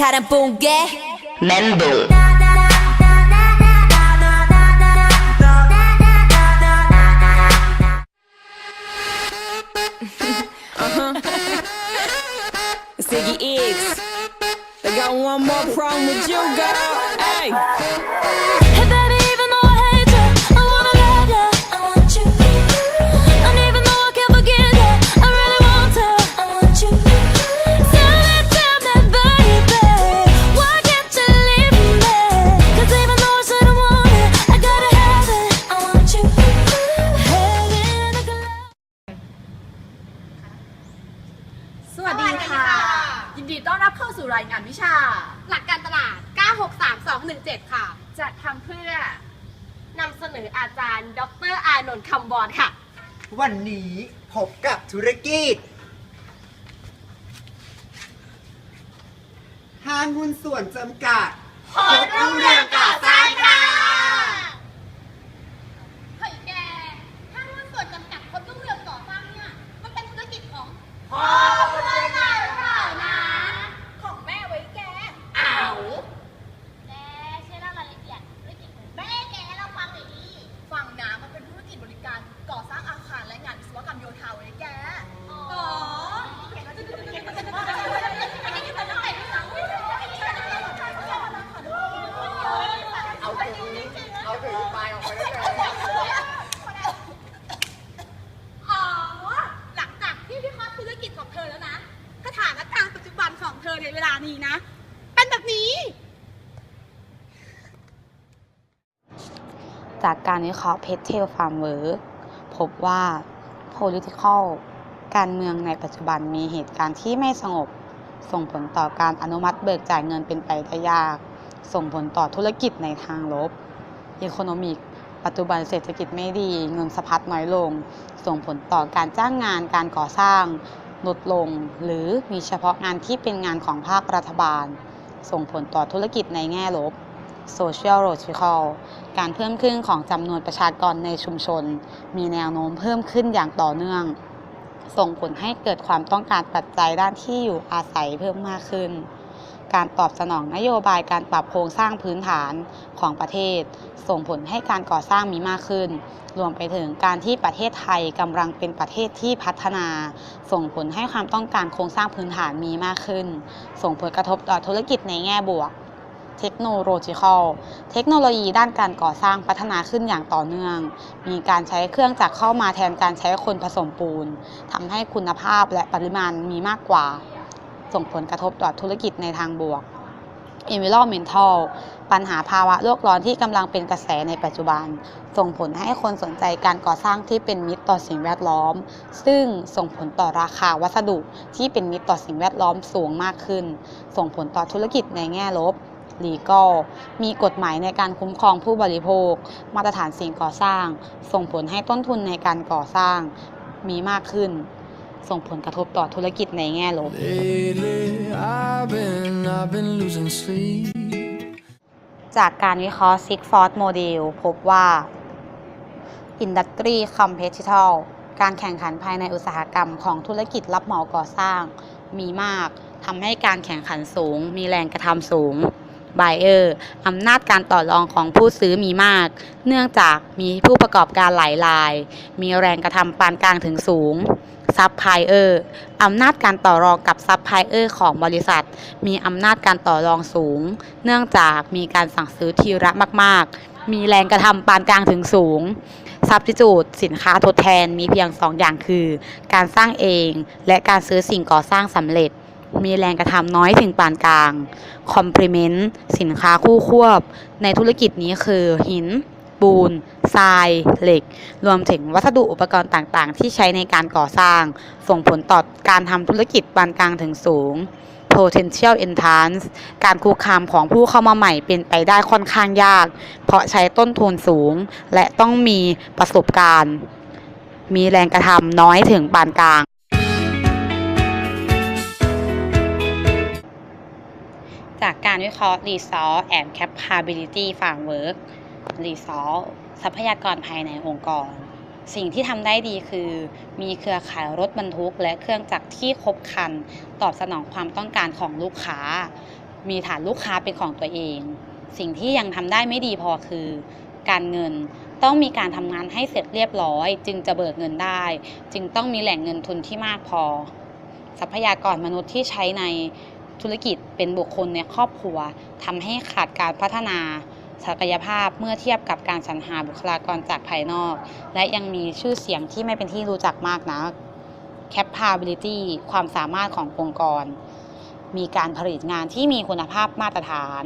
다른 뽕개 멘붕 Ziggy X I got one more problem with you girl Hey จารย์ ดรอานนท์คำบอลค่ะ วันนี้พบกับธุรกิจ ห้างหุ้นส่วนจำกัดพอรุ่งเรืองก่อสร้างค่ะ เฮ้ยแก ถ้าหุ้นส่วนจำกัดคนรุ่งเรืองก่อสร้างเนี่ย มันเป็นธุรกิจของพอรุ่งเรืองก่อสร้างนะ ของแม่ไว้แกอ้าวแกเชื่อเล่ารายละเอียดธุรกิจของแม่แกให้เราฟังหน่อยดิ ฝั่งน้ำมันเป็นธุรกิจบริการก่อสร้างอาคารและงานวิศวกรรมโยธาไว้แก อ๋อ เอาไปเอาไปไปออกไปได้เลย อ๋อ หลังจากที่วิเคราะห์ธุรกิจของเธอแล้วนะสถานการณ์ปัจจุบันของเธอ ในเวลานี้นะ เป็นแบบนี้ จากการวิเคราะห์เพจเทลฟาร์มเวิร์พบว่า political การเมืองในปัจจุบันมีเหตุการณ์ที่ไม่สงบ ส่งผลต่อการอนุมัติเบิกจ่ายเงินเป็นไปได้ยาก ส่งผลต่อธุรกิจในทางลบ Economic ปัจจุบันเศรษฐกิจไม่ดี เงินสะพัดน้อยลง ส่งผลต่อการจ้างงานการก่อสร้าง ลดลง หรือมีเฉพาะงานที่เป็นงานของภาครัฐบาล ส่งผลต่อธุรกิจในแง่ลบ Social Logical การเพิ่มขึ้นของจำนวนประชากรในชุมชน มีแนวโน้มเพิ่มขึ้นอย่างต่อเนื่อง ส่งผลให้เกิดความต้องการปัจจัยด้านที่อยู่อาศัยเพิ่มมากขึ้น การตอบสนองนโยบายการปรับโครงสร้างพื้นฐานของประเทศ ส่งผลให้การก่อสร้างมีมากขึ้น รวมไปถึงการที่ประเทศไทยกำลังเป็นประเทศที่พัฒนา ส่งผลให้ความต้องการโครงสร้างพื้นฐานมีมากขึ้น ส่งผลกระทบต่อธุรกิจในแง่บวกเทคโนโลยีเทคโนโลยีด้านการก่อสร้างพัฒนาขึ้นอย่างต่อเนื่อง มีการใช้เครื่องจักรเข้ามาแทนการใช้คนผสมปูน ทำให้คุณภาพและปริมาณมีมากกว่า ส่งผลกระทบต่อธุรกิจในทางบวก environmental ปัญหาภาวะโลกร้อนที่กำลังเป็นกระแสในปัจจุบัน ส่งผลให้คนสนใจการก่อสร้างที่เป็นมิตรต่อสิ่งแวดล้อม ซึ่งส่งผลต่อราคาวัสดุที่เป็นมิตรต่อสิ่งแวดล้อมสูงมากขึ้น ส่งผลต่อธุรกิจในแง่ลบ legal มีกฎหมายในการคุ้มครองผู้บริโภค มาตรฐานสิ่งก่อสร้าง ส่งผลให้ต้นทุนในการก่อสร้างมีมากขึ้น ส่งผลกระทบต่อธุรกิจในแง่ลบ been, been จากการวิเคราะห์ Six Force Model พบว่า Industry Competitor การแข่งขันภายในอุตสาหกรรมของธุรกิจรับเหมาก่อสร้างมีมากทำให้การแข่งขันสูง มีแรงกระทำสูง Buyer อำนาจการต่อรองของผู้ซื้อมีมาก เนื่องจากมีผู้ประกอบการหลายราย มีแรงกระทำปานกลางถึงสูง ซับพลายเออร์อำนาจการต่อรองกับซับพลายเออร์ของบริษัท มีอำนาจการต่อรองสูง เนื่องจากมีการสั่งซื้อทีละมาก ๆ มีแรงกระทำปานกลางถึงสูงซับ t ิจูดสินค้าทดแทนมีเพียง 2 อย่างคือ การสร้างเองและการซื้อสิ่งก่อสร้างสำเร็จ มีแรงกระทำน้อยถึงปานกลางคอมพลีเมนต์สินค้าคู่ควบ ในธุรกิจนี้คือหิน ปูน ทราย เหล็ก รวมถึงวัสดุอุปกรณ์ต่างๆ ที่ใช้ในการก่อสร้าง ส่งผลต่อการทำธุรกิจปานกลางถึงสูง potential entrance การคุกคามของผู้เข้ามาใหม่เป็นไปได้ค่อนข้างยาก เพราะใช้ต้นทุนสูง และต้องมีประสบการณ์ มีแรงกระทำน้อยถึงปานกลาง จากการวิเคราะห์ Resource and Capability Framework Resource ทรัพยากรภายในองค์กร สิ่งที่ทำได้ดีคือ มีเครือข่ายรถบรรทุก และเครื่องจักรที่ครบครัน ตอบสนองความต้องการของลูกค้า มีฐานลูกค้าเป็นของตัวเอง สิ่งที่ยังทำได้ไม่ดีพอคือ การเงินต้องมีการทำงานให้เสร็จเรียบร้อย จึงจะเบิกเงินได้ จึงต้องมีแหล่งเงินทุนที่มากพอ ทรัพยากรมนุษย์ที่ใช้ในธุรกิจเป็นบุคคลในครอบครัวทำให้ขาดการพัฒนา ศักยภาพเมื่อเทียบกับการสรรหาบุคลากรจากภายนอก และยังมีชื่อเสียงที่ไม่เป็นที่รู้จักมากนัก capability ความสามารถขององค์กร มีการผลิตงานที่มีคุณภาพมาตรฐาน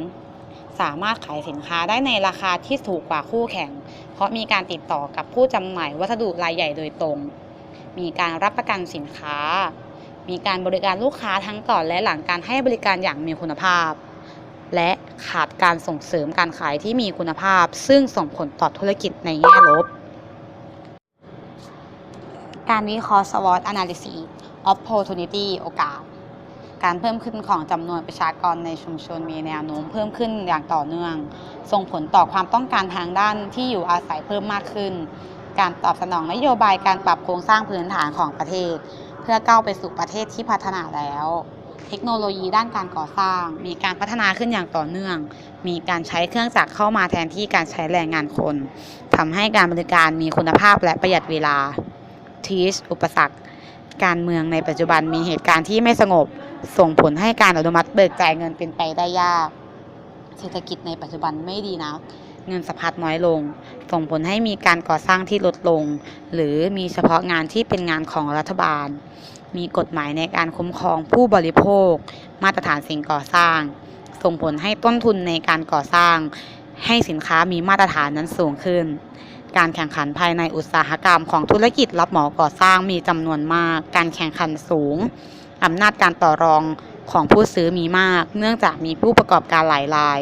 สามารถขายสินค้าได้ในราคาที่ถูกกว่าคู่แข่ง เพราะมีการติดต่อกับผู้จำหน่ายวัสดุรายใหญ่โดยตรง มีการรับประกันสินค้า มีการบริการลูกค้าทั้งก่อนและหลังการให้บริการอย่างมีคุณภาพ และขาดการส่งเสริมการขายที่มีคุณภาพ ซึ่งส่งผลต่อธุรกิจในแง่ลบ การวิเคราะห์ SWOT Analysis Opportunity โอกาส การเพิ่มขึ้นของจำนวนประชากรในชุมชนมีแนวโน้มเพิ่มขึ้นอย่างต่อเนื่อง ส่งผลต่อความต้องการทางด้านที่อยู่อาศัยเพิ่มมากขึ้น การตอบสนองนโยบายการปรับโครงสร้างพื้นฐานของประเทศ เพื่อก้าวไปสู่ประเทศที่พัฒนาแล้ว เทคโนโลยีด้านการก่อสร้าง มีการพัฒนาขึ้นอย่างต่อเนื่อง มีการใช้เครื่องจักรเข้ามาแทนที่การใช้แรงงานคนทำให้การบริการมีคุณภาพและประหยัดเวลาทีชอุปสรรค การเมืองในปัจจุบันมีเหตุการณ์ที่ไม่สงบ ส่งผลให้การอนุมัติเบิกจ่ายเงินเป็นไปได้ยาก เศรษฐกิจในปัจจุบันไม่ดีนักเงินสะพัดน้อยลง ส่งผลให้มีการก่อสร้างที่ลดลง หรือมีเฉพาะงานที่เป็นงานของรัฐบาล มีกฎหมายในการคุ้มครองผู้บริโภค มาตรฐานสิ่งก่อสร้าง ส่งผลให้ต้นทุนในการก่อสร้าง ให้สินค้ามีมาตรฐานนั้นสูงขึ้น การแข่งขันภายในอุตสาหกรรมของธุรกิจรับเหมาก่อสร้างมีจำนวนมาก การแข่งขันสูงอำนาจการต่อรองของผู้ซื้อมีมาก เนื่องจากมีผู้ประกอบการหลายราย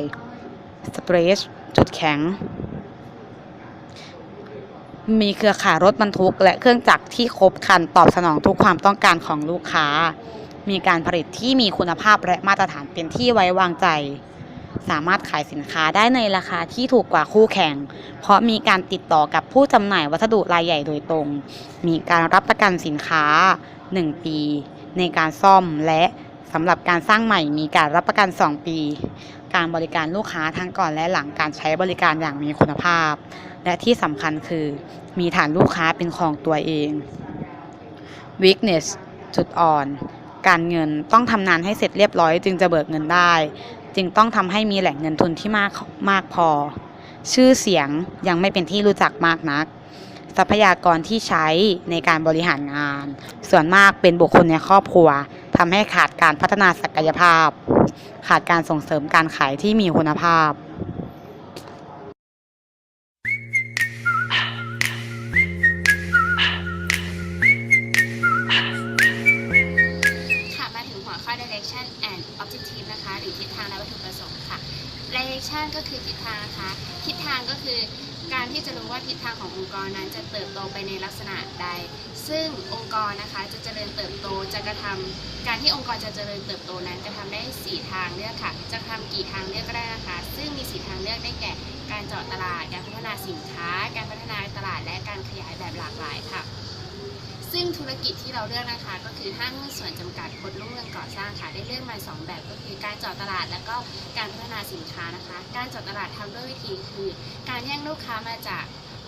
สเตรสจุดแข็ง มีเครือข่ายรถบรรทุก และเครื่องจักรที่ครบครันตอบสนองทุกความต้องการของลูกค้า มีการผลิตที่มีคุณภาพและมาตรฐานเป็นที่ไว้วางใจ สามารถขายสินค้าได้ในราคาที่ถูกกว่าคู่แข่ง เพราะมีการติดต่อกับผู้จำหน่ายวัสดุรายใหญ่โดยตรง มีการรับประกันสินค้า 1 ปี ในการซ่อมและสำหรับการสร้างใหม่มีการรับประกัน 2 ปี การบริการลูกค้าทั้งก่อนและหลังการใช้บริการอย่างมีคุณภาพ และที่สำคัญคือมีฐานลูกค้าเป็นของตัวเอง weakness จุดอ่อน การเงินต้องทำงานให้เสร็จเรียบร้อย จึงจะเบิกเงินได้ จึงต้องทำให้มีแหล่งเงินทุนที่มากมากพอ ชื่อเสียงยังไม่เป็นที่รู้จักมากนัก ทรัพยากรที่ใช้ในการบริหารงาน ส่วนมากเป็นบุคคลในครอบครัวทำให้ขาดการพัฒนาศักยภาพ ขาดการส่งเสริมการขายที่มีคุณภาพ ที่จะรู้ว่าทิศทางขององค์กรนั้นจะเติบโตไปในลักษณะใด ซึ่งองค์กรนะคะจะเจริญเติบโตจะกระทำการที่องค์กรจะเจริญเติบโตนั้นจะทำได้ 4 ทางเลือกค่ะ จะทำกี่ทางเลือกก็ได้นะคะ ซึ่งมี 4 ทางเลือกได้แก่ การเจาะตลาด การพัฒนาสินค้า การพัฒนาตลาด และการขยายแบบหลากหลายค่ะ ซึ่งธุรกิจที่เราเลือกนะคะ ก็คือห้างหุ้นส่วนจำกัดพลรุ่งเรืองก่อสร้างค่ะ ได้เลือกมาสองแบบก็คือการเจาะตลาดแล้วก็การพัฒนาสินค้านะคะ การเจาะตลาดทำด้วยวิธีคือ การแย่งลูกค้ามาจาก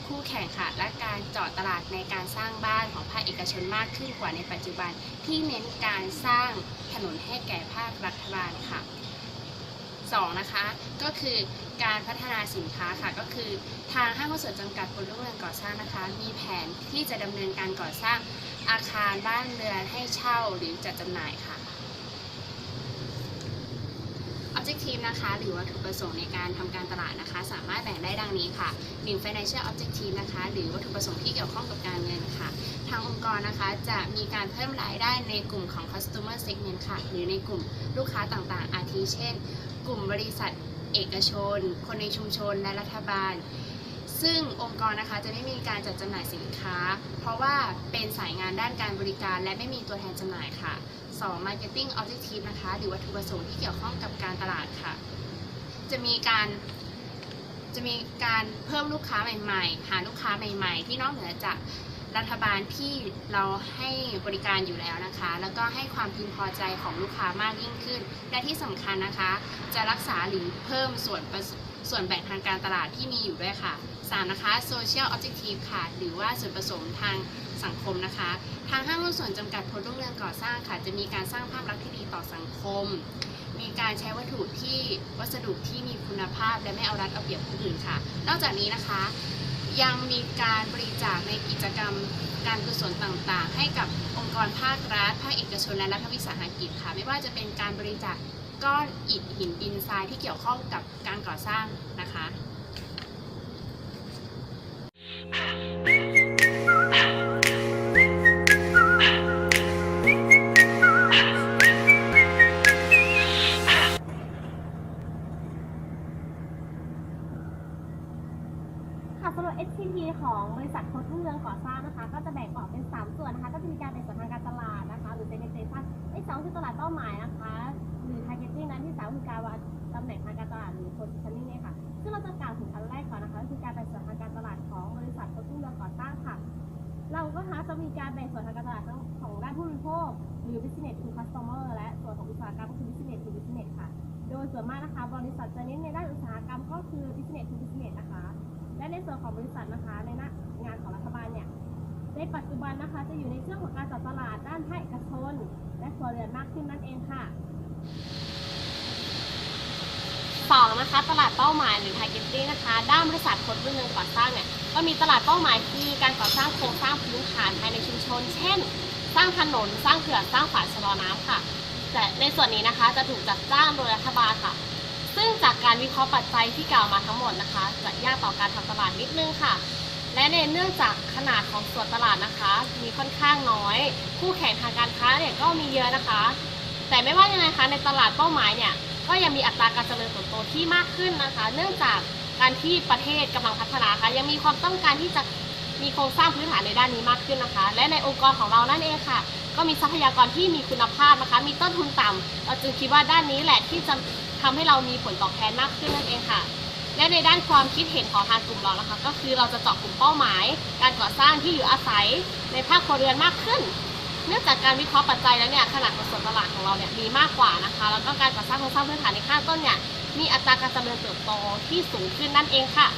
คู่แข่งค่ะ และการเจาะตลาดในการสร้างบ้านของภาคเอกชนมากขึ้นกว่าในปัจจุบัน ที่เน้นการสร้างถนนให้แก่ภาครัฐบาลค่ะ สองนะคะก็คือการพัฒนาสินค้าค่ะก็คือทางห้างหุ้นส่วนจำกัดพลรุ่งเรืองก่อสร้างนะคะ มีแผนที่จะดำเนินการก่อสร้างอาคารบ้านเรือนให้เช่าหรือจัดจำหน่ายค่ะ Objective นะคะ หรือวัตถุประสงค์ในการทำการตลาดนะคะ สามารถแบ่งได้ดังนี้ค่ะ 1 Financial Objective นะคะ หรือวัตถุประสงค์ที่เกี่ยวข้องกับการเงินค่ะ ทางองค์กรนะคะจะมีการเพิ่มรายได้ในกลุ่มของ Customer Segment ค่ะ หรือในกลุ่มลูกค้าต่างๆ อาทิเช่น กลุ่มบริษัทเอกชน คนในชุมชน และรัฐบาลซึ่งองค์กรนะคะจะไม่มีการจัดจำหน่ายสินค้า เพราะว่าเป็นสายงานด้านการบริการ และไม่มีตัวแทนจำหน่ายค่ะ 2 Marketing Objective นะคะ หรือวัตถุประสงค์ที่เกี่ยวข้องกับการตลาดค่ะ จะมีการจะมีการเพิ่มลูกค้าใหม่ๆ หาลูกค้าใหม่ ๆ ที่นอกเหนือจากรัฐบาลที่เราให้บริการอยู่แล้วนะคะ แล้วก็ให้ความพึงพอใจของลูกค้ามากยิ่งขึ้น และที่สำคัญนะคะ จะรักษาหรือเพิ่มส่วนสส่วนแบ่งทางการตลาดที่มีอยู่ด้วยค่ะ 3. นะคะ Social Objective ค่ะ หรือว่าส่วนผสมทาง สังคมนะคะ ทางห้างหุ้นส่วนจำกัดพลรุ่งเรืองก่อสร้างค่ะ จะมีการสร้างภาพลักษณ์ที่ดีต่อสังคม มีการใช้วัตถุที่วัสดุที่มีคุณภาพ และไม่เอารัดเอาเปรียบคนอื่นค่ะ นอกจากนี้นะคะ ยังมีการบริจาคในกิจกรรมการกุศลต่างๆ ให้กับองค์กรภาครัฐภาคเอกชนและรัฐวิสาหกิจค่ะ ไม่ว่าจะเป็นการบริจาคก้อนอิฐหินดินทรายที่เกี่ยวข้องกับการก่อสร้างนะคะาดเป้าหมายนะคะหรือ targeting นั้นที่สามคือการวางตำแหน่งทางการตลาดหรือ positioning เนี่ยค่ะ ซึ่งเราจะกล่าวถึงอันแรกก่อนนะคะก็คือการแบ่งส่วนทางการตลาดของบริษัทโคตรรุ่งเรือก่อสร้งค่ะ เราก็คะจะมีการแบ่งส่วนทางการตลาดทั้งของด้านผู้บริโภคหรือ business to customer และส่วนของอุตสาหกรรมก็คือ business to business ค่ะ โดยส่วนมากนะคะ บริษัทจะเน้นในด้านอุตสาหกรรมก็คือ business to business นะคะ และในส่วนของบริษัทนะคะในหน้างานของรัฐบาลเนี่ย ในปัจจุบันนะคะจะอยู่ในช่วงของการจัดตลาดด้านภาคเอกชน และครัวเรือนมากขึ้นนั่นเองค่ะสองนะคะตลาดเป้าหมายหรือ targeting นะคะ ด้านบริษัทคนรุ่งเรืองก่อสร้างเนี่ยก็มีตลาดเป้าหมายคือการก่อสร้างโครงสร้างพื้นฐานภายในชุมชน เช่น สร้างถนนสร้างเขื่อนสร้างฝายชะลอน้ำค่ะ แต่ในส่วนนี้นะคะจะถูกจัดจ้างโดยรัฐบาลค่ะ ซึ่งจากการวิเคราะห์ปัจจัยที่กล่าวมาทั้งหมดนะคะ จะยากต่อการทำตลาดนิดนึงค่ะ และในเนื่องจากขนาดของส่วนตลาดนะคะ มีค่อนข้างน้อย คู่แข่งทางการค้าเนี่ยก็มีเยอะนะคะ แต่ไม่ว่ายังไงคะในตลาดเป้าหมายเนี่ยก็ยังมีอัตราการเจริญเติบโตที่มากขึ้นนะคะ เนื่องจากการที่ประเทศกำลังพัฒนาค่ะยังมีความต้องการที่จะมีโครงสร้างพื้นฐานในด้านนี้มากขึ้นนะคะ และในองค์กรของเรานั่นเองค่ะ ก็มีทรัพยากรที่มีคุณภาพนะคะ มีต้นทุนต่ำเราจึงคิดว่าด้านนี้แหละที่จะทำให้เรามีผลตอบแทนมากขึ้นนั่นเองค่ะ และในด้านความคิดเห็นของทางกลุ่มเรานะคะ ก็คือเราจะเจาะกลุ่มเป้าหมาย การก่อสร้างที่อยู่อาศัยในภาคครัวเรือนมากขึ้น เนื่องจากการวิเคราะห์ปัจจัยแล้วเนี่ยขนาดของส่วนตลาดของเราเนี่ยมีมากกว่านะคะ แล้วก็การก่อสร้างโครงสร้างพื้นฐานในข้างต้นเนี่ยมีอัตราการเจริญเติบโตที่สูงขึ้นนั่นเองค่ะ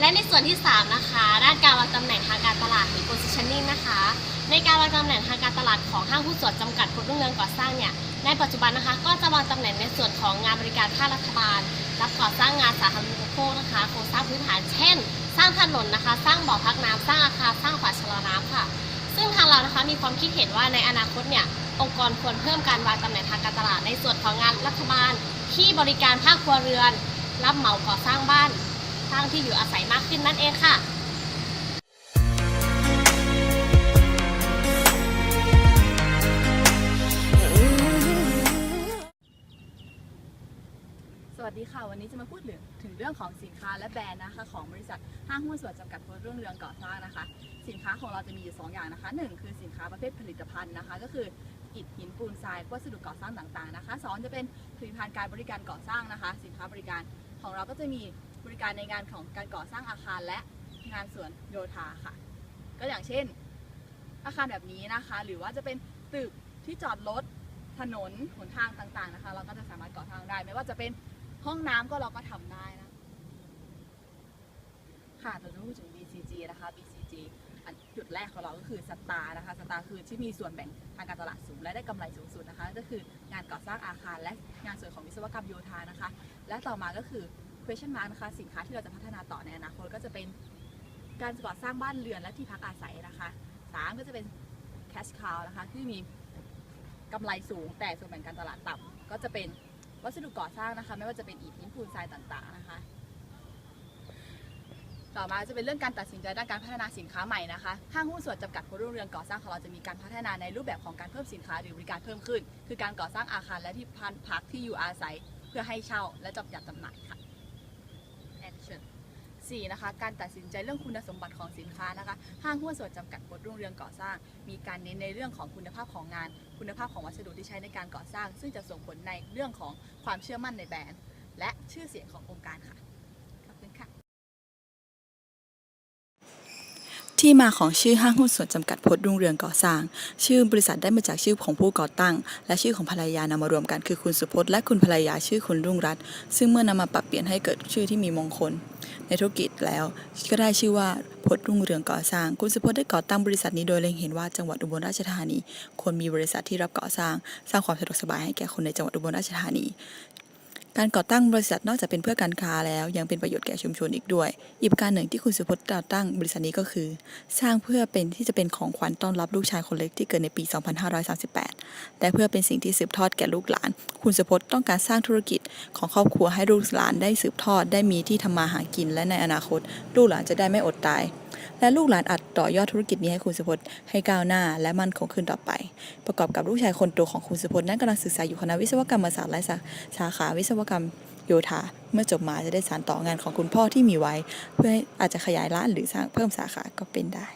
และในส่วนที่ 3 นะคะ ด้านการวางตำแหน่งทางการตลาดหรือ positioning นะคะ ในการวางตำแหน่งทางการตลาดของห้างหุ้นส่วนจำกัดคนรุ่งเรืองก่อสร้างเนี่ย ในปัจจุบันนะคะก็จะวางตำแหน่งในส่วนของงานบริการภาครัฐบาล รับก่อสร้างงานสาธารณูปโภคนะคะโครงสร้างพื้นฐานเช่น สร้างถนนนะคะ สร้างบ่อพักน้ำสร้างอาคารสร้างฝาชะลอน้ำค่ะ ซึ่งทางเรานะคะมีความคิดเห็นว่าในอนาคตเนี่ยองค์กรควรเพิ่มการวางตำแหน่งทางการตลาดในส่วนของงานรัฐบาล ที่บริการภาคครัวเรือน รับเหมาก่อสร้างบ้าน สร้างที่อยู่อาศัยมากขึ้นนั่นเองค่ะ สวัสดีค่ะ วันนี้จะมาพูดถึงถึงเรื่องของสินค้าและแบรนด์นะคะ ของบริษัทห้างหุ้นส่วนจำกัดโพธิ์รุ่งเรืองก่อสร้างนะคะ สินค้าของเราจะมีอยู่ 2 อย่างนะคะ 1 คือสินค้าประเภทผลิตภัณฑ์นะคะ ก็คืออิฐหินปูนทรายวัสดุก่อสร้างต่างๆนะคะสองจะเป็นผลิตภัณฑ์การบริการก่อสร้างนะคะ สินค้าบริการของเราก็จะมีบริการในงานของการก่อสร้างอาคารและงานสวนโยธาค่ะ ก็อย่างเช่น อาคารแบบนี้นะคะ หรือว่าจะเป็นตึกที่จอดรถถนนหนทางต่างๆนะคะ เราก็จะสามารถก่อสร้างได้ไม่ว่าจะเป็น ห้องน้ำก็เราก็ทำได้นะ ค่ะเราจะพูดถึง BCG นะคะ BCG จุดแรกของเราก็คือสตาร์นะคะ สตาร์คือที่มีส่วนแบ่งทางการตลาดสูง และได้กำไรสูงสุดนะคะ ก็คืองานก่อสร้างอาคารและงานส่วนของวิศวกรรมโยธานะคะ และต่อมาก็คือ question mark นะคะ สินค้าที่เราจะพัฒนาต่อในอนาคตก็จะเป็นการก่อสร้างบ้านเรือนและที่พักอาศัยนะคะสามก็จะเป็น cash cow นะคะ ที่มีกำไรสูงแต่ส่วนแบ่งการตลาดต่ำก็จะเป็น วัสดุก่อสร้างนะคะ ไม่ว่าจะเป็นอิฐหินปูนทรายต่างๆนะคะ ต่อมาจะเป็นเรื่องการตัดสินใจด้านการพัฒนาสินค้าใหม่นะคะห้างหุ้นส่วนจำกัดผู้รุ่งเรืองก่อสร้างของเราจะมีการพัฒนาในรูปแบบของการเพิ่มสินค้าหรือบริการเพิ่มขึ้น คือการก่อสร้างอาคารและที่พักที่อยู่อาศัย เพื่อให้เช่าและจำหยัดจำหน่ายค่ะ 4 นะคะการตัดสินใจเรื่องคุณสมบัติของสินค้านะคะห้างหุ้นส่วนจำกัดบดรุ่งเรืองก่อสร้าง มีการเน้นในเรื่องของคุณภาพของงาน คุณภาพของวัสดุที่ใช้ในการก่อสร้าง ซึ่งจะส่งผลในเรื่องของความเชื่อมั่นในแบรนด์ และชื่อเสียงขององค์การค่ะที่มาของชื่อห้างหุ้นส่วนจำกัดพจน์รุ่งเรืองก่อสร้าง ชื่อบริษัทได้มาจากชื่อของผู้ก่อตั้ง และชื่อของภรรยานำมารวมกันคือคุณสุพจน์และคุณภรรยาชื่อคุณรุ่งรัตน์ซึ่งเมื่อนำมาปรับเปลี่ยนให้เกิดชื่อที่มีมงคล ในธุรกิจแล้ว ก็ได้ชื่อว่าพจน์รุ่งเรืองก่อสร้าง คุณสุพจน์ได้ก่อตั้งบริษัทนี้โดยเล็งเห็นว่าจังหวัดอุบลราชธานีควรมีบริษัทที่รับก่อสร้าง สร้างความสะดวกสบายให้แก่คนในจังหวัดอุบลราชธานี การก่อตั้งบริษัทนอกจากเป็นเพื่อการค้าแล้ว ยังเป็นประโยชน์แก่ชุมชนอีกด้วย อีกประการหนึ่งที่คุณสุพจน์ก่อตั้งบริษัทนี้ก็คือ สร้างเพื่อเป็นที่จะเป็นของขวัญต้อนรับลูกชายคนเล็กที่เกิดในปี 2538 และเพื่อเป็นสิ่งที่สืบทอดแก่ลูกหลาน คุณสุพจน์ต้องการสร้างธุรกิจของครอบครัวให้ลูกหลานได้สืบทอดได้มีที่ทำมาหากิน และในอนาคต ลูกหลานจะได้ไม่อดตาย และลูกหลานอาจต่อยอดธุรกิจนี้ให้คุณสุพจน์ให้ก้าวหน้าและมั่นคงขึ้นต่อไป ประกอบกับลูกชายคนโตของคุณสุพจน์นั้นกำลังศึกษาอยู่คณะวิศวกรรมศาสตร์และสาสาขาวิศวกรรมโยธาเมื่อจบมาจะได้สานต่องานของคุณพ่อที่มีไว้ เพื่ออาจจะขยายร้านหรือสร้างเพิ่มสาขาก็เป็นได้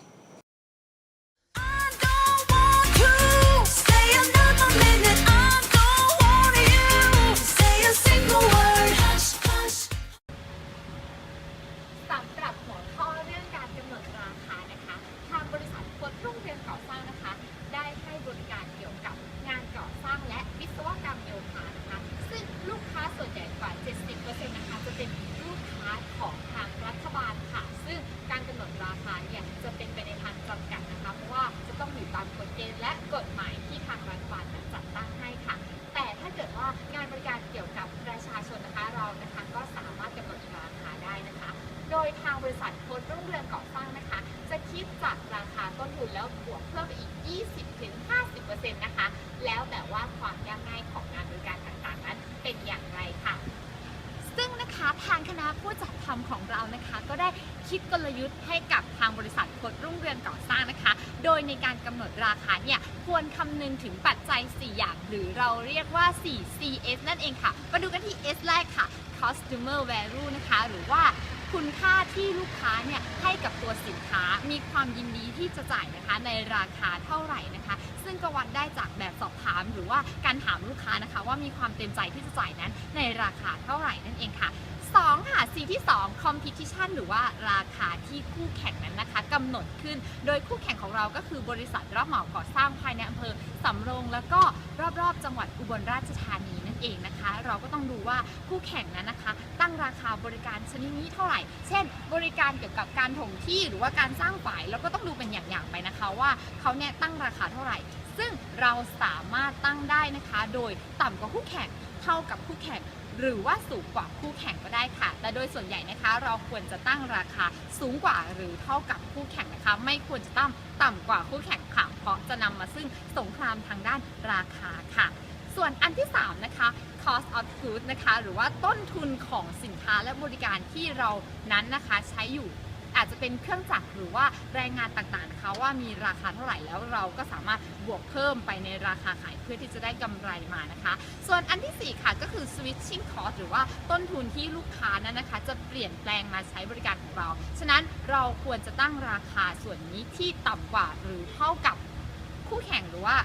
4 อย่าง หรือเราเรียกว่า 4 CS นั่นเองค่ะ มาดูกันที่ S แรกค่ะ customer value นะคะ หรือว่าคุณค่าที่ลูกค้าเนี่ยให้กับตัวสินค้ามีความยินดีที่จะจ่ายนะคะในราคาเท่าไหร่นะคะ ซึ่งก็วัดได้จากแบบสอบถามหรือว่าการถามลูกค้านะคะ ว่ามีความเต็มใจที่จะจ่ายนั้นในราคาเท่าไหร่นั่นเองค่ะ 2ค่ะ C ที่ 2 competition หรือว่าราคาที่คู่แข่งนั้นนะคะกำหนดขึ้น โดยคู่แข่งของเราก็คือบริษัทรับเหมาก่อสร้างภายในอำเภอสำโรงแล้วก็รอบๆ จังหวัดอุบลราชธานีนั่นเองนะคะ เราก็ต้องดูว่าคู่แข่งนั้นนะคะ ตั้งราคาบริการชนิดนี้เท่าไหร่ เช่น บริการเกี่ยวกับการถมที่หรือว่าการสร้างฝายเราก็ต้องดูเป็นอย่างๆไปนะคะว่าเขาเนี่ยตั้งราคาเท่าไหร่ ซึ่งเราสามารถตั้งได้นะคะ โดยต่ำกว่าคู่แข่งเท่ากับคู่แข่ง หรือว่าสูงกว่าคู่แข่งก็ได้ค่ะ แต่โดยส่วนใหญ่นะคะ เราควรจะตั้งราคาสูงกว่าหรือเท่ากับคู่แข่งนะคะ ไม่ควรจะตั้งต่ำกว่าคู่แข่งค่ะ เพราะจะนำมาซึ่งสงครามทางด้านราคาค่ะ ส่วนอันที่ 3 นะคะ cost of goods นะคะ หรือว่าต้นทุนของสินค้าและบริการที่เรานั้นนะคะใช้อยู่ อาจจะเป็นเครื่องจักรหรือว่าแรงงานต่างๆนะคะว่ามีราคาเท่าไหร่แล้วเราก็สามารถบวกเพิ่มไปในราคาขายเพื่อที่จะได้กำไรมานะคะ ส่วนอันทีสี่ 4 ค่ะก็คือ switching cost หรือว่าต้นทุนที่ลูกค้านั้นนะคะ จะเปลี่ยนแปลงมาใช้บริการของเรา ฉะนั้นเราควรจะตั้งราคาส่วนนี้ที่ต่ำกว่าหรือเท่ากับคู่แข่งหรือว่า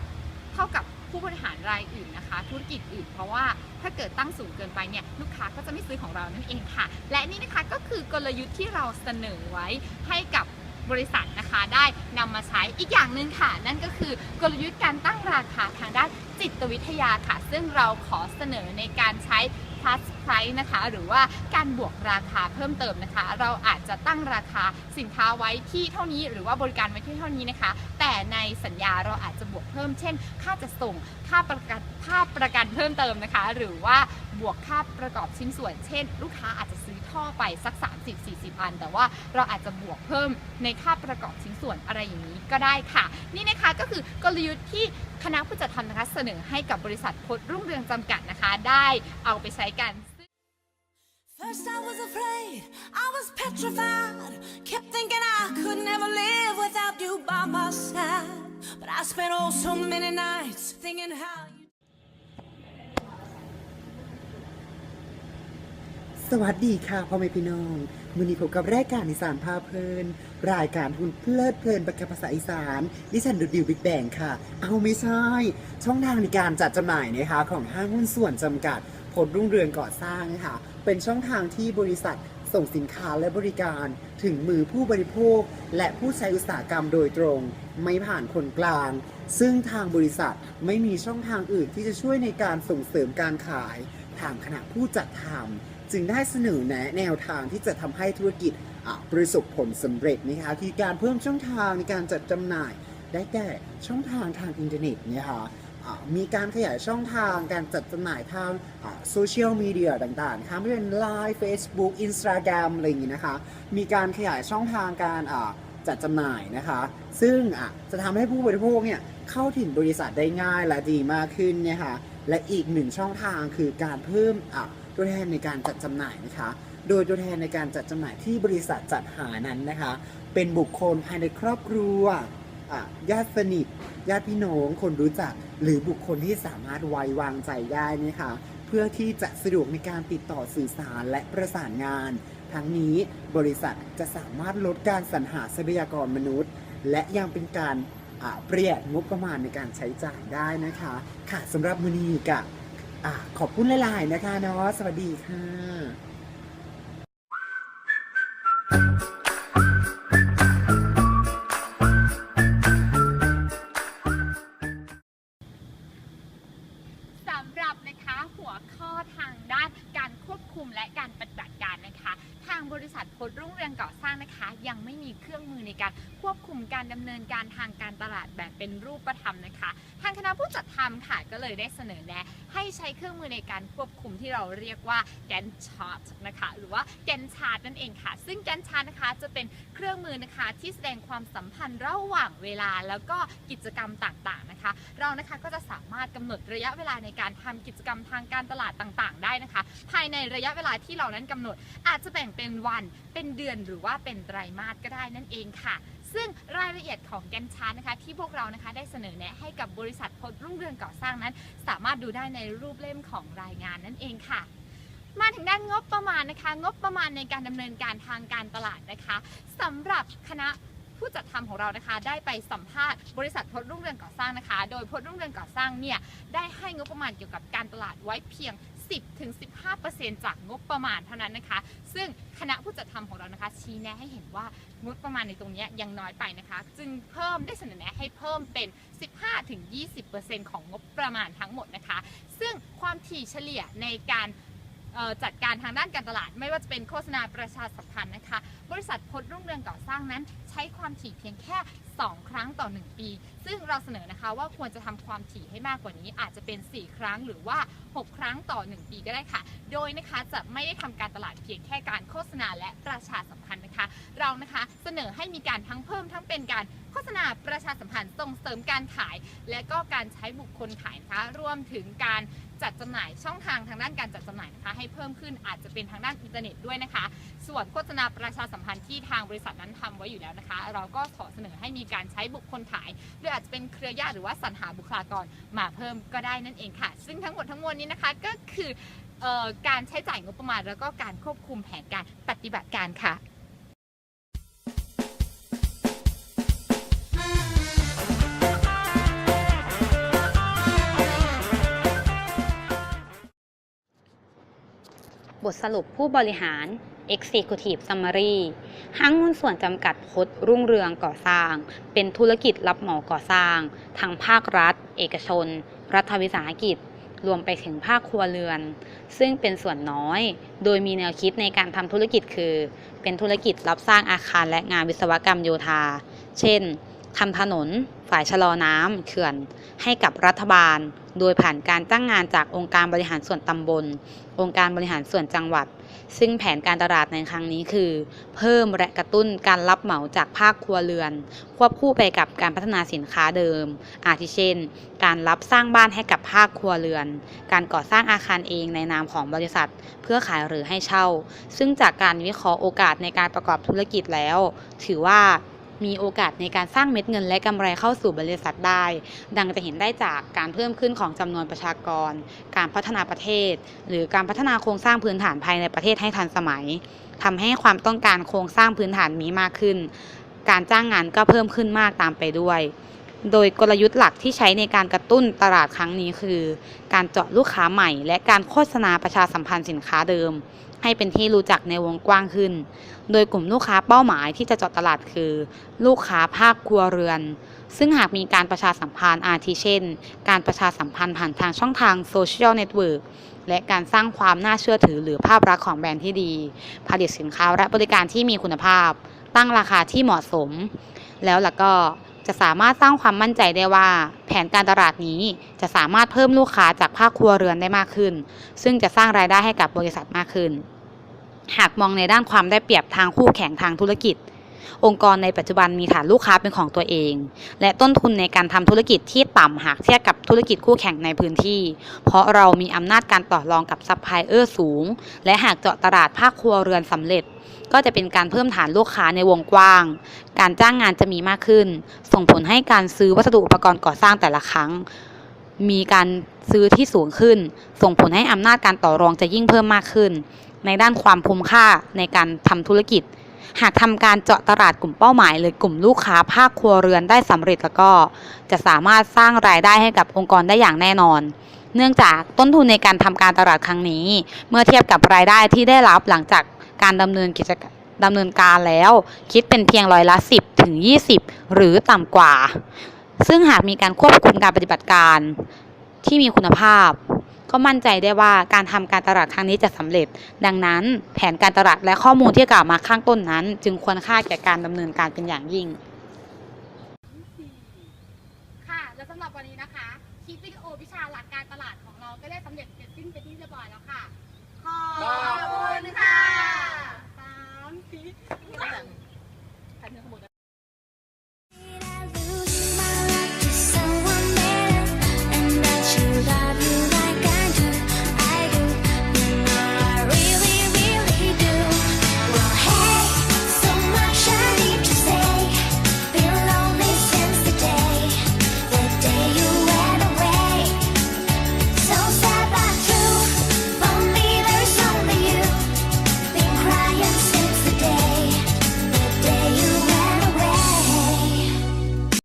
เท่ากับ ผู้บริหารรายอื่นนะคะ ธุรกิจอื่น เพราะว่าถ้าเกิดตั้งสูงเกินไปเนี่ยลูกค้าก็จะไม่ซื้อของเรานั่นเองค่ะ และนี่นะคะก็คือกลยุทธ์ที่เราเสนอไว้ให้กับบริษัทนะคะได้นำมาใช้อีกอย่างหนึ่งค่ะ นั่นก็คือกลยุทธ์การตั้งราคาทางด้านจิตวิทยาค่ะ ซึ่งเราขอเสนอในการใช้ plus price นะคะ หรือว่าการบวกราคาเพิ่มเติมนะคะ เราอาจจะตั้งราคาสินค้าไว้ที่เท่านี้ หรือว่าบริการไว้ที่เท่านี้นะคะ แต่ในสัญญาเราอาจจะบวกเพิ่มเช่น ค่าจะส่งค่าประกันค่าประกันเพิ่มเติมนะคะ หรือว่าบวกค่าประกอบชิ้นส่วน เช่น ลูกค้าอาจจะซื้อท่อไปสัก 30-40อันแต่ว่าเราอาจจะบวกเพิ่มในค่าประกอบชิ้นส่วนอะไรอย่างนี้ก็ได้ค่ะ นี่นะคะก็คือกลยุทธ์ที่คณะผู้จัดทำนะคะเสนอให้กับบริษัทพจน์รุ่งเรืองจำกัดนะคะ ได้เอาไปใช้กัน First I was afraid, I was petrified. Kept thinking I could never live without you by my side. But I spent oh so many nights thinking how you. สวัสดีค่ะพ่อแม่พี่น้องวันนี้ผมกับรายการอีสานพาเพลิน รายการคุณเพลิดเพลินประกับภาษาอีสานดิฉันดูดิวบิ๊กแบงค่ะ เอาไม่ใช่ ช่องทางในการจัดจำหน่ายนะคะของห้างหุ้นส่วนจำกัด ผลรุ่งเรืองก่อสร้างค่ะ เป็นช่องทางที่บริษัทส่งสินค้าและบริการ ถึงมือผู้บริโภค และผู้ใช้อุตสาหกรรมโดยตรง ไม่ผ่านคนกลาง ซึ่งทางบริษัทไม่มีช่องทางอื่นที่จะช่วยในการส่งเสริมการขายทางคณะผู้จัดทำจึงได้เสนอแนะแนวทางที่จะทำให้ธุรกิจประสบผลสำเร็จนะคะคือการเพิ่มช่องทางในการจัดจำหน่าย ได้แก่ช่องทางทางอินเทอร์เน็ตนี่ยค่ะ มีการขยายช่องทางการจัดจำหน่ายทางโซเชียลมีเดียต่างๆนะคะไม่ว่าจะเป็น Line Facebook Instagram อะไรอย่างนี้นะคะ มีการขยายช่องทางการจัดจำหน่ายนะคะ ซึ่งะจะทำให้ผู้บริโภคเนี่ยเข้าถึงบริษัทได้ง่ายและดีมากขึ้นนะคะและอีกหนึ่งช่องทางคือการเพิ่มตัวแทนในการจัดจำหน่ายนะคะ โดยตัวแทนในการจัดจำหน่ายที่บริษัทจัดหานั้นนะคะ เป็นบุคคลภายในครอบครัว ญาติสนิทญาติพี่น้องคนรู้จัก หรือบุคคลที่สามารถไว้วางใจได้นะคะเพื่อที่จะสะดวกในการติดต่อสื่อสารและประสานงาน ทั้งนี้บริษัทจะสามารถลดการสรรหาทรัพยากรมนุษย์ และยังเป็นการประหยัดงบประมาณในการใช้จ่ายได้นะคะ ค่ะสำหรับมือนีกะอ่าขอบคุณหลายๆนะคะเนาะสวัสดีค่ะสำ หรับนะคะหัวข้อทางด้านการควบคุมและการปฏิบัติการนะคะ ทางบริษัทพลรุ่งเรืองก่อสร้างนะคะ ยังไม่มีเครื่องมือในการควบคุมการดำเนินการทางการตลาดแบบเป็นรูปธรรมนะคะ ทางคณะผู้จัดทำค่ะก็เลยได้เสนอแนะให้ใช้เครื่องมือในการควบคุมที่เราเรียกว่าแกนชาร์ตนะคะ หรือว่าแกนชาร์ตนั่นเองค่ะ ซึ่งแกนชาร์ตนะคะจะเป็นเครื่องมือนะคะที่แสดงความสัมพันธ์ระหว่างเวลาแล้วก็กิจกรรมต่างๆนะคะ เรานะคะก็จะสามารถกำหนดระยะเวลาในการทำกิจกรรมทางการตลาดต่างๆ ได้นะคะ ภายในระยะเวลาที่เรานั้นกำหนด อาจจะแบ่งเป็นวันเป็นเดือนหรือว่าเป็นไตรมาสก็ได้นั่นเองค่ะซึ่งรายละเอียดของแกนชาร์ตนะคะที่พวกเรานะคะได้เสนอแนะให้กับบริษัทพลรุ่งเรืองก่อสร้างนั้น สามารถดูได้ในรูปเล่มของรายงานนั่นเองค่ะ มาถึงด้านงบประมาณนะคะ งบประมาณในการดำเนินการทางการตลาดนะคะสำหรับคณะ ผู้จัดทำของเรานะคะได้ไปสัมภาษณ์บริษัทพลรุ่งเรืองก่อสร้างนะคะ โดยพลรุ่งเรืองก่อสร้างเนี่ยได้ให้งบประมาณเกี่ยวกับการตลาดไว้เพียง 10-15%จากงบประมาณเท่านั้นนะคะ ซึ่งคณะผู้จัดทำของเรานะคะ ชี้แนะให้เห็นว่างบประมาณในตรงนี้ยังน้อยไปนะคะ จึงเพิ่มได้เสนอแนะให้เพิ่มเป็น 15-20%ของงบประมาณทั้งหมดนะคะ ซึ่งความถี่เฉลี่ยในการ จัดการทางด้านการตลาด ไม่ว่าจะเป็นโฆษณาประชาสัมพันธ์นะคะ บริษัทพลรุ่งเรืองก่อสร้างนั้น ใช้ความถี่เพียงแค่ 2 ครั้งต่อ 1 ปีซึ่งเราเสนอนะคะว่าควรจะทำความถี่ให้มากกว่านี้ อาจจะเป็น 4 ครั้งหรือว่า 6 ครั้งต่อ 1 ปีก็ได้ค่ะ โดยนะคะจะไม่ได้ทำการตลาดเพียงแค่การโฆษณาและประชาสัมพันธ์นะคะ เรานะคะเสนอให้มีการทั้งเพิ่มทั้งเป็นการโฆษณาประชาสัมพันธ์ส่งเสริมการขาย และก็การใช้บุคคลขายนะคะรวมถึงการจัดจำหน่ายช่องทางทางด้านการจัดจำหน่ายนะคะให้เพิ่มขึ้นอาจจะเป็นทางด้านอินเทอร์เน็ตด้วยนะคะ ส่วนโฆษณาประชาสัมพันธ์ที่ทางบริษัทนั้นทำไว้อยู่แล้วนะคะ เราก็ขอเสนอให้มีการใช้บุคคลขายหรืออาจจะเป็นเครือญาติหรือว่าสรรหาบุคลากรมาเพิ่มก็ได้นั่นเองค่ะ ซึ่งทั้งหมดทั้งมวลนี้นะคะก็คือออการใช้จ่ายงบประมาณ แล้วก็การควบคุมแผนการปฏิบัติการค่ะบทสรุปผู้บริหาร Executive Summary ห้างหุ้นส่วนจำกัดพดรุ่งเรืองก่อสร้าง เป็นธุรกิจรับเหมาก่อสร้าง ทั้งภาครัฐ เอกชน รัฐวิสาหกิจ รวมไปถึงภาคครัวเรือน ซึ่งเป็นส่วนน้อย โดยมีแนวคิดในการทำธุรกิจคือ เป็นธุรกิจรับสร้างอาคารและงานวิศวกรรมโยธา เช่นทำถนน ฝ่ายชะลอน้ำเขื่อน ให้กับรัฐบาล โดยผ่านการจ้างงานจากองค์การบริหารส่วนตำบล องค์การบริหารส่วนจังหวัด ซึ่งแผนการตลาดในครั้งนี้คือ เพิ่มและกระตุ้นการรับเหมาจากภาคครัวเรือน ควบคู่ไปกับการพัฒนาสินค้าเดิม อาทิเช่น การรับสร้างบ้านให้กับภาคครัวเรือน การก่อสร้างอาคารเองในนามของบริษัท เพื่อขายหรือให้เช่า ซึ่งจากการวิเคราะห์โอกาสในการประกอบธุรกิจแล้ว ถือว่า มีโอกาสในการสร้างเม็ดเงินและกำไรเข้าสู่บริษัทได้ ดังจะเห็นได้จากการเพิ่มขึ้นของจำนวนประชากร การพัฒนาประเทศ หรือการพัฒนาโครงสร้างพื้นฐานภายในประเทศให้ทันสมัยทำให้ความต้องการโครงสร้างพื้นฐานมีมากขึ้น การจ้างงานก็เพิ่มขึ้นมากตามไปด้วย โดยกลยุทธ์หลักที่ใช้ในการกระตุ้นตลาดครั้งนี้คือ การเจาะลูกค้าใหม่ และการโฆษณาประชาสัมพันธ์สินค้าเดิม ให้เป็นที่รู้จักในวงกว้างขึ้น โดยกลุ่มลูกค้าเป้าหมายที่จะเจาะตลาดคือ ลูกค้าภาคครัวเรือน ซึ่งหากมีการประชาสัมพันธ์อาทิเช่น การประชาสัมพันธ์ผ่านทางช่องทางโซเชียลเน็ตเวิร์กและการสร้างความน่าเชื่อถือหรือภาพลักษณ์ของแบรนด์ที่ดี ผลิตสินค้าและบริการที่มีคุณภาพ ตั้งราคาที่เหมาะสม แล้วล่ะก็จะสามารถสร้างความมั่นใจได้ว่า แผนการตลาดนี้จะสามารถเพิ่มลูกค้าจากภาคครัวเรือนได้มากขึ้น ซึ่งจะสร้างรายได้ให้กับบริษัทมากขึ้น หากมองในด้านความได้เปรียบทางคู่แข่งทางธุรกิจ องค์กรในปัจจุบันมีฐานลูกค้าเป็นของตัวเอง และต้นทุนในการทำธุรกิจที่ต่ำหากเทียบกับธุรกิจคู่แข่งในพื้นที่ เพราะเรามีอำนาจการต่อรองกับซัพพลายเออร์สูง และหากเจาะตลาดภาคครัวเรือนสำเร็จ ก็จะเป็นการเพิ่มฐานลูกค้าในวงกว้าง การจ้างงานจะมีมากขึ้น ส่งผลให้การซื้อวัสดุอุปกรณ์ก่อสร้างแต่ละครั้ง มีการซื้อที่สูงขึ้น ส่งผลให้อำนาจการต่อรองจะยิ่งเพิ่มมากขึ้น ในด้านความคุ้มค่าในการทำธุรกิจ หากทำการเจาะตลาดกลุ่มเป้าหมายหรือกลุ่มลูกค้าภาคครัวเรือนได้สำเร็จแล้วก็ จะสามารถสร้างรายได้ให้กับองค์กรได้อย่างแน่นอน เนื่องจากต้นทุนในการทำการตลาดครั้งนี้ เมื่อเทียบกับรายได้ที่ได้รับหลังจากการดำเนินกิจกรรมดำเนินการแล้ว คิดเป็นเพียงร้อยละ 10 ถึง 20 หรือต่ำกว่า ซึ่งหากมีการควบคุมการปฏิบัติการที่มีคุณภาพ ก็มั่นใจได้ว่าการทำการตลาดครั้งนี้จะสำเร็จ ดังนั้นแผนการตลาดและข้อมูลที่กล่าวมาข้างต้นนั้น จึงควรค่าแก่การดำเนินการเป็นอย่างยิ่งค่ะและสำหรับวันนี้นะคะคลิปวิดีโอวิชาหลักการตลาดของเราก็ได้สำเร็จเสร็จสิ้นไปที่เรียบร้อยแล้วค่ะขอบคุณค่ะ